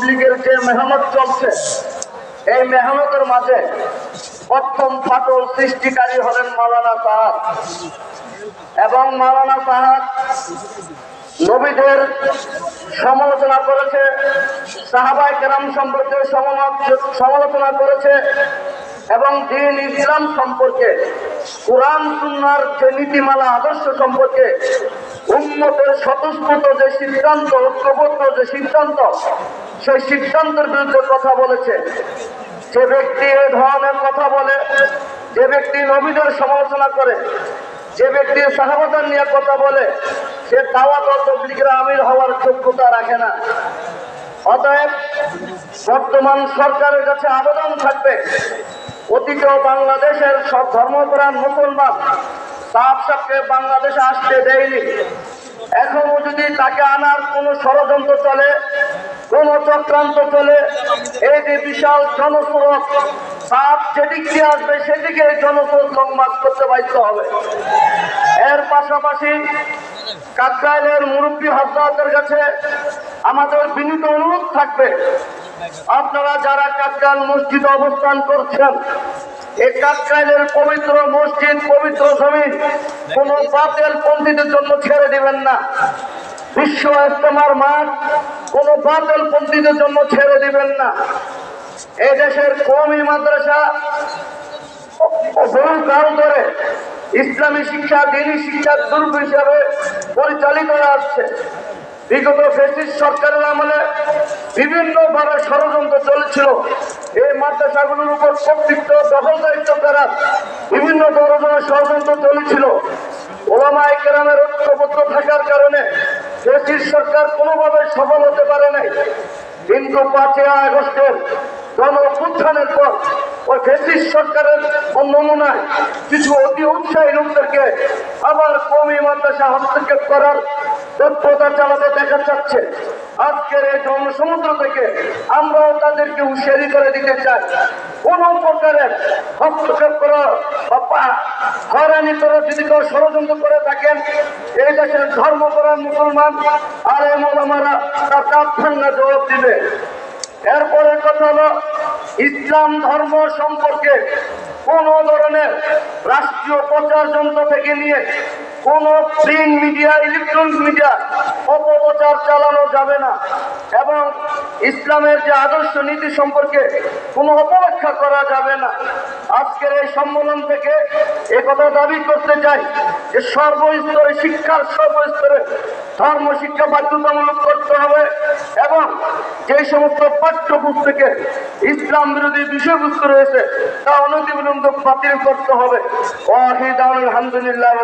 তবলিগের যে মেহনত চলছে, এই মেহনতের মাঝে প্রথম ফাটল সৃষ্টিকারী হলেন মাওলানা সাহাব এবং মাওলানা সাহাব নবীদের সমালোচনা করেছে সাহাবাই কেরাম সম্পর্কে সমালোচ- সমালোচনা করেছে এবং দিন ইসলাম সম্পর্কে, কোরআন সুন্নার যে নীতিমালা, আদর্শ সম্পর্কে উন্মতের স্বতঃস্ফূর্ত যে সিদ্ধান্ত, ঐক্যবদ্ধ যে সিদ্ধান্ত, সেই সিদ্ধান্তের বিরুদ্ধে কথা বলেছে। যে ব্যক্তি এ ধরনের কথা বলে, যে ব্যক্তি নবীদের সমালোচনা করে, যে ব্যক্তি সাহাবাদার নিয়ে কথা বলে, সে দাওয়াত তবলিগের আমির হওয়ার যোগ্যতা রাখে না। অতএব বর্তমান সরকারের কাছে আবেদন থাকবে, অতীত বাংলাদেশের সব ধর্মপ্রাণ মুসলমান সাহাব সাহকে বাংলাদেশে আসতে দেয়নি। এখনও যদি তাকে আনার কোনো ষড়যন্ত্র চলে, কোন চক্রান্ত চলে, এই যে বিশাল জনস্রোত, সাপ যেদিক দিয়ে আসবে সেদিকে জনস্রোত লংমার্চ করতে বাধ্য হবে। এর পাশাপাশি কাকরাইলের মুরব্বী হজরতের কাছে আমাদের বিনীত অনুরোধ থাকবে, আপনারা যারা কাকরাইল মসজিদে অবস্থান করছেন পবিত্র মসজিদ, পবিত্র কোন পন্থীদের জন্য ছেড়ে দিবেন না। বিশ্ব ইস্তেমার মাঠ, কোন পন্থীদের জন্য ছেড়ে দিবেন না। মাদ্রাসা বহু কাল ধরে ইসলামী শিক্ষা, দিনী শিক্ষার দুর্গ হিসাবে পরিচালিত হয়ে আসছে। বিগত ফেসিস সরকারের আমলে বিভিন্নভাবে ষড়যন্ত্র চলেছিল। এই মাদ্রাসাগুলোর উপর কর্তৃত্ব দখলদারিত্ব তারা বিভিন্ন ধরনের ষড়যন্ত্র চলেছিল। ওলামায় কেরামের ঐক্যবদ্ধ থাকার কারণে দেশটির সরকার কোনোভাবে সফল হতে পারে নাই। কিন্তু পাঁচই আগস্টের গণ পর ওই ফেসিস সরকারের নমুনায় কিছু অতি উৎসাহী লোকদেরকে আবার কমি মাদ্রাসা হস্তক্ষেপ করার তৎপরতা চালাতে দেখা যাচ্ছে। আজকের এই জনসমুদ্র থেকে আমরাও তাদেরকে হুঁশিয়ারি করে দিতে চাই। কোন প্রকারের হস্তক্ষেপ করা বা হয়রানি করে যদি কেউ ষড়যন্ত্র করে থাকেন, এই দেশের ধর্মপরায়ণ মুসলমান আর এই মোলামারা তার কাপ জবাব দিবে। এরপরের কথা হলো ইসলাম ধর্ম সম্পর্কে কোন ধরনের রাষ্ট্রীয় প্রচার যন্ত্র থেকে নিয়ে কোন প্রিন্ট মিডিয়া, ইলেকট্রনিক মিডিয়া অপপ্রচার চালানো যাবে না এবং ইসলামের যে আদর্শ নীতি সম্পর্কে কোনো অপব্যাখ্যা করা যাবে না। আজকের এই সম্মেলন থেকে কথা দাবি করতে চাই যে সর্বস্তরে শিক্ষার সর্বস্তরে ধর্ম শিক্ষা বাধ্যতামূলক করতে হবে। যে সমস্ত পাঠ্যপুস্তকে ইসলাম বিরোধী বিষয়বস্তু রয়েছে, তা অনতিবিলম্ব বাতিল করতে হবে। আলহামদুলিল্লাহ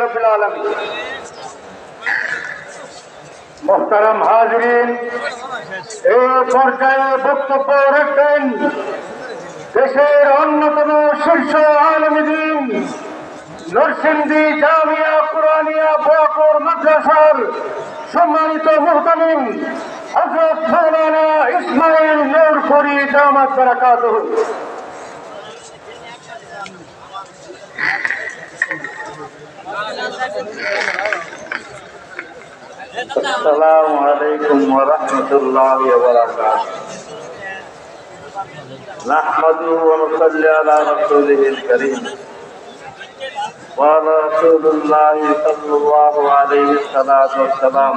দেশের অন্যতম শীর্ষ আলমদিন নরসিংদী জামিয়া সম্মানিত حضرت مولانا اسماعیل نور خوری دامت برکاتہ السلام علیکم ورحمة اللہ وبرکاتہ۔ نحمده ونصلي على رسوله الكريم وعلى رسول الله صلى الله عليه الصلاة والسلام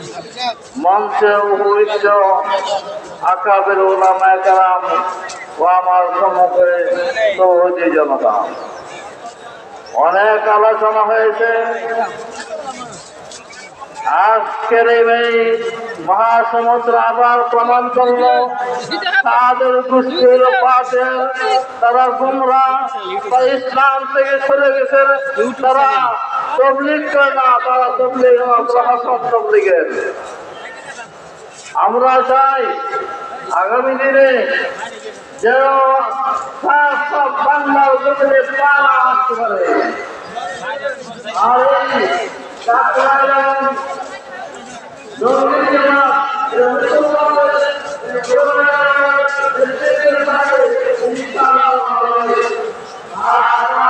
মঞ্চে উপবিষ্ট আকাবের ওলামা কালাম ও আমার সম্মুখে সৌহদি জনতা। অনেক আলোচনা হয়েছে। আজকের এই মহাসমুদ্র আবার প্রমাণ করল। তাদের গোষ্ঠীর পাশে তারা গুমরা ইসলাম থেকে চলে গেছে। তারা তবলিগ করে না, তারা তবলিগ প্রশাসন তবলিগের। আমরা চাই আগামী দিনে যেন সব বাংলার প্রাণ আসতে পারে আর এই কাকড়া এবং দুর্নীতিবাদ, এই মুসলমানদের এই গোলামের, এই দেশের বাইরে ইনশাআল্লাহ হবে। আর আমরা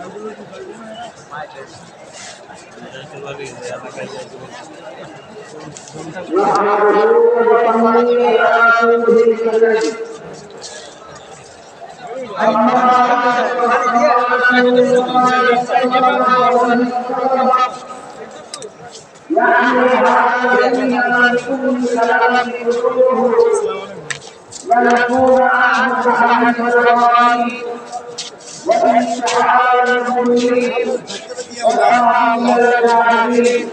Allahumma وإن